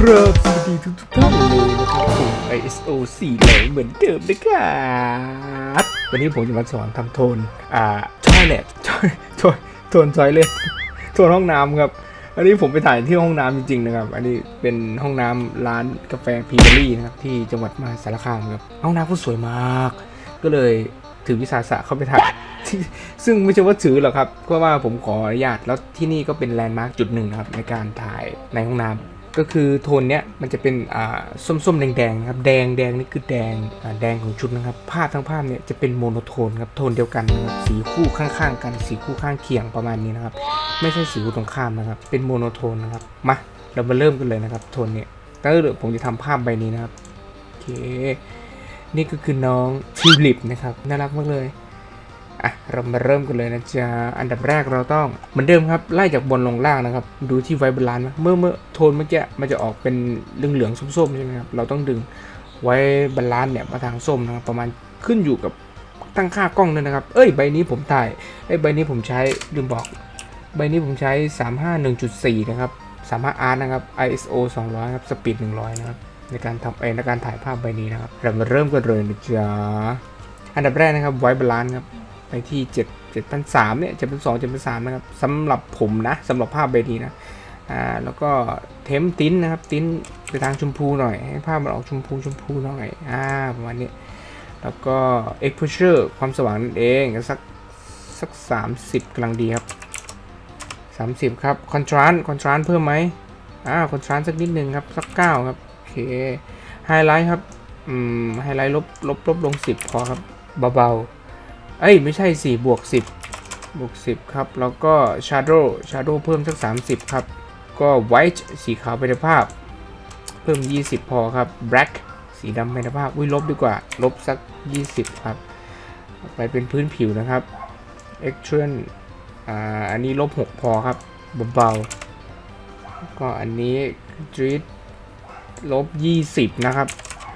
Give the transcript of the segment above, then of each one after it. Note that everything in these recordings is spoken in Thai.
ครับสวัสดีทุกทุกท่านเลยนะครับผม ISO 4เลยเหมือนเดิมนะครับวันนี้ผมจะมาสอนทำโทน อ่าชอยแลตชอยโทนโทนชอยเลตโทนห้องน้ำครับ อันนี้ผมไปถ่ายที่ห้องน้ำจริงๆนะครับ อันนี้เป็นห้องน้ำร้านกาแฟพีเบอรี่นะครับที่จังหวัดมหาสารคามครับ ห้องน้ำก็สวยมาก ก็เลยถือวิสาสะเข้าไปถ่ายซึ่งไม่ใช่ว่าถือหรอกครับ เพราะว่าผมขออนุญาตแล้วที่นี่ก็เป็นแลนด์มาร์กจุดหนึ่งนะครับในการถ่ายในห้องน้ำ ก็คือโทนเนี้ยมันจะเป็นอ่าส้มๆแดงๆครับแดงแดงนี่คือแดงอ่าแดงของชุดนะครับภาพทั้งภาพเนี่ยจะเป็นโมโนโทนครับโทนเดียวกันนะครับสีคู่ข้างๆ กันสีคู่ข้างเคียงประมาณนี้นะครับ ไม่ใช่สีคู่ตรงข้ามนะครับ เป็นโมโนโทนนะครับมาเรามาเริ่มกันเลยนะครับโทนเนี่ยก็เดี๋ยวผมจะทำภาพใบนี้นะครับโอเคนี่ก็คือน้องทิวลิปนะครับน่ารักมากเลย อะเรามาเริ่มกันเลยนะจ๊ะอันดับแรกเราต้องเหมือนเดิมครับไล่จากบนลงล่างนะครับ ดูที่ไวบาลานซ์เมื่อเมื่อโทนเมื่อกี้มันจะออกเป็นเหลืองเหลืองๆส้มๆใช่ไหมครับเราต้องดึงไว้บาลานซ์เนี่ยมาทางส้มนะครับประมาณขึ้นอยู่กับตั้งค่ากล้องด้วยนะครับ เอ้ยใบนี้ผมถ่ายไอ้ใบนี้ผมใช้ลืมบอก ใบนี้ผมใช้ 351.4 นะครับ 35R นะครับ ISO 200 ครับสปีด100 นะครับในการทำเอในการถ่ายภาพใบนี้นะครับ เรามาเริ่มกันเลยนะจ๊ะอันดับแรกนะครับไวบาลานซ์ครับ ไปที่7 7,300เนี่ย7,200 7,300นะครับสำหรับผมนะสำหรับภาพใบนี้นะอ่าแล้วก็เทมติ้นนะครับติ้นไปทางชมพูหน่อย ให้ภาพมันออกชมพูชมพูหน่อยอ่าประมาณนี้แล้วก็ exposure ความสว่างนั่นเองสักสัก 30กำลังดีครับ 30 ครับ contrast contrast เพิ่มไหมอ่า contrast สักนิดนึงครับ สัก 9 ครับ โอเค highlight ครับ อืม highlight ลบลบลบลง 10 พอครับ เบาๆ เอ้ย ไม่ใช่สี่บวก10บวก10ครับ แล้วก็ shadow shadow เพิ่มสัก 30 ครับ ก็ white สีขาวไปในภาพ เพิ่ม 20 พอครับ black สีดำไปในภาพ อุ้ยลบดีกว่า ลบสัก 20 ครับ ไปเป็นพื้นผิวนะครับ extrusion อ่า อันนี้ลบ 6 พอครับ เบาๆ ก็อันนี้ street ลบ 20 นะครับ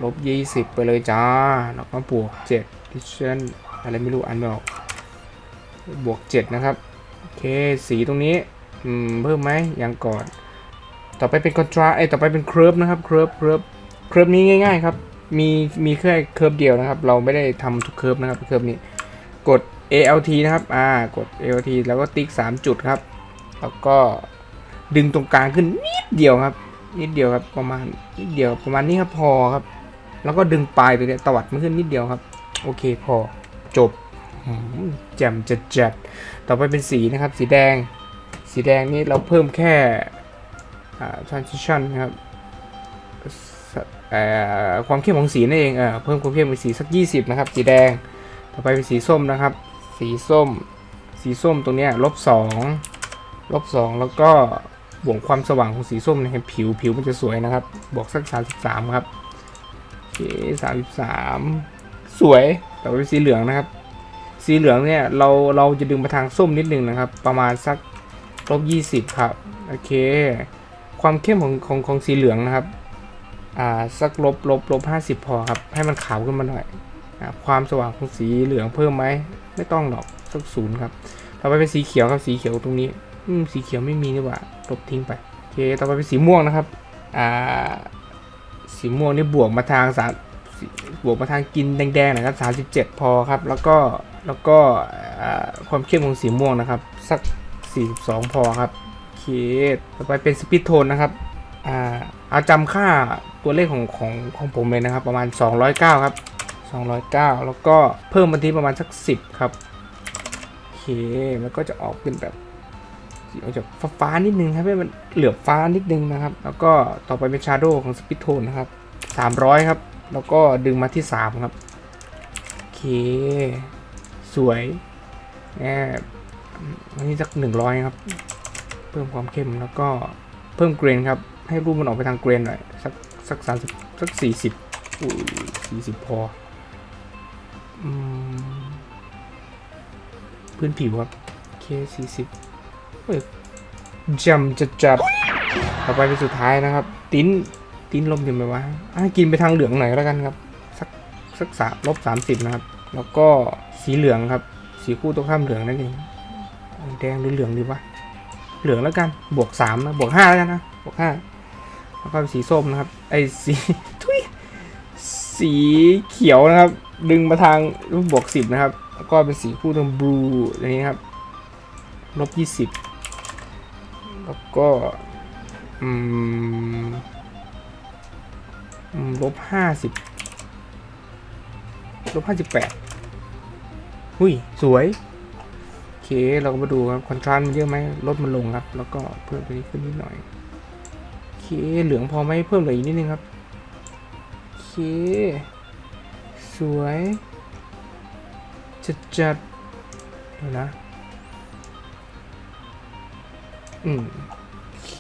ลบ 20 ไปเลยจ้า แล้วก็บวก7 division อะไรไม่รู้อ่านไม่ออก บวก 7 นะครับ โอเค สีตรงนี้เพิ่มไหมยังก่อน ต่อไปเป็น contrast เอต่อไปเป็น curve นะครับ curve curve curve นี้ง่าย ๆ ครับ มีมีแค่ curve เดียวนะครับ เราไม่ได้ทำทุก curve นะครับ curve นี้ กด ALT นะครับ อ่า กด ALT แล้วก็ติ๊ก 3 จุดครับ แล้วก็ดึงตรงกลางขึ้นนิดเดียวครับ นิดเดียวครับ ประมาณนิดเดียวประมาณนี้ครับพอครับ แล้วก็ดึงปลายตัวนี้ตวัดมันขึ้นนิดเดียวครับ โอเคพอ จบแจ่มจัดจัดต่อไปเป็นสีนะครับ สีแดง สีแดงนี่เราเพิ่มแค่ transition นะครับความเข้มของสีนั่นเองเออเพิ่มความเข้มเป็นสีสัก 20 นะครับ สีแดง ต่อไปเป็นสีส้มนะครับ สีส้ม สีส้มตรงนี้ลบสองลบสองแล้วก็บวกความสว่างของสีส้มนะครับผิวผิวมันจะสวยนะครับ บวกสัก 33 ครับโอเค33 สวยต่อไปเป็นสีเหลืองนะครับ สีเหลืองเนี่ยเราเราจะดึงมาทางส้มนิดนึงนะครับ ประมาณสักลบ20ครับโอเค ความเข้มของของของสีเหลืองนะครับอ่าสักลบลบลบ50พอครับ ให้มันขาวขึ้นมาหน่อยอความสว่างของสีเหลืองเพิ่มไหมไม่ต้องหรอกสักศูนย์ครับต่อไปเป็นสีเขียวครับสีเขียวตรงนี้อืมสีเขียวไม่มีนี่หว่าลบทิ้งไปโอเค ต่อไปเป็นสีม่วงนะครับอ่าสีม่วงนี่บวกมาทางสามสี บวกมาทางกินแดงๆหนะครับสามิบเจ็ดพอครับ แล้วก็แล้วก็ความเข้มของสีม่วงนะครับ สักสี่สิบองพอครับเคต่อไปเป็นสปีดโทนนะครับอ่าเอาจำค่าตัวเลขของของของผมเลยนะครับ ประมาณ 209 ครับ 209 แล้วก็เพิ่มมาที่ประมาณสัก 10 ครับโอเคมันก็จะออกเป็นแบบสีออกจากฟ้านิดนึงครับให้มันเหลือบฟ้านิดนึงนะครับ แล้วก็ต่อไปเป็นชาร์โดของสปิทโทนนะครับ 300 ครับ แล้วก็ดึงมาที่ 3 ครับ โอเค สวยแอบอันนี้สัก 100 ครับ เพิ่มความเข้มแล้วก็เพิ่มเกรนครับ ให้รูปมันออกไปทางเกรนหน่อย สักสักสามสิบสักสี่สิบอุ้ยสี่สิบพออพื้นผิวครับเคสี่สิบเฮ้ยจำจะจัดต่อไปเป็นสุดท้ายนะครับ ติ้น ติ้นลมถึงไหมวะอะกินไปทางเหลืองหน่อยแล้วกันครับ สักสักสามลบสามสิบนะครับ แล้วก็สีเหลืองครับ สีคู่ตัวข้ามเหลืองนั่นเองแดงหรือเหลืองดีวะ เหลืองแล้วกัน บวกสามนะ บวกห้าแล้วกันนะ บวกห้าแล้วก็สีส้มนะครับ ไอ้สีทุยสีเขียวนะครับ ดึงมาทางรูปบวกสิบนะครับ แล้วก็เป็นสีคู่ตรงบลูอย่างนี้ครับ ลบยี่สิบ แล้วก็ อืม ลบห้าสิบลบห้าสิบแปดหุ้ย สวย โอเค เราก็มาดูครับ คอนทราสต์มันเยอะไหมลดมันลงครับ แล้วก็เพิ่มตัวนี้ขึ้นนิดหน่อย โอเค เหลืองพอไหมเพิ่มเหลืออีกนิดนึงครับ โอเค สวยจัดจัดๆเดี๋ยวนะ อืม โอเค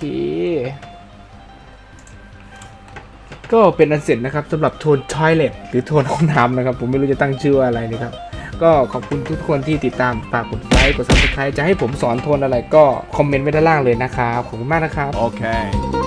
ก็เป็นอันเสร็จนะครับสำหรับโทนทอยเลตหรือโทนห้องน้ำนะครับ ผมไม่รู้จะตั้งชื่ออะไรนะครับ ก็ขอบคุณทุกคนที่ติดตามฝากกดไลค์กดซับสไครต์จะให้ผมสอนโทนอะไรก็คอมเมนต์ไว้ด้านล่างเลยนะครับขอบคุณมากนะครับ Okay.